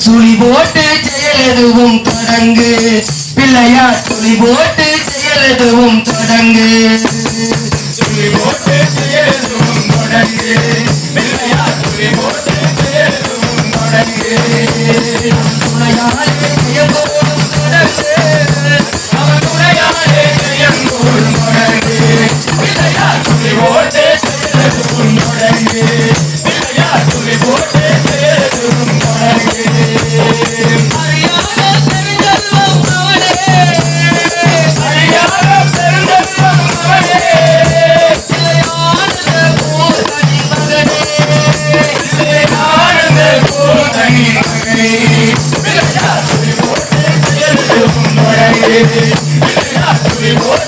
சுழி போட்டு செயலதுவும் தொடங்கு பிள்ளையார் சுழி போட்டு செயலதுவும் தொடங்கு சுழி போட்டு செயலதுவும் தொடங்கு பிள்ளையார் சுழி போட்டு செயலதுவும் தொடங்கு துணையாலே Boy.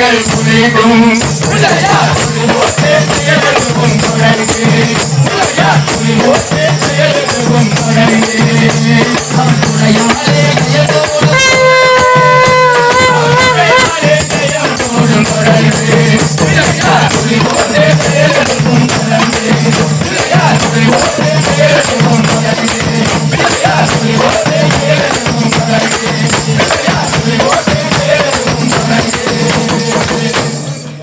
திகழ் புலிகும் புலிகள் புலிகோட்டே திகழும் புலகு புலிகோட்டே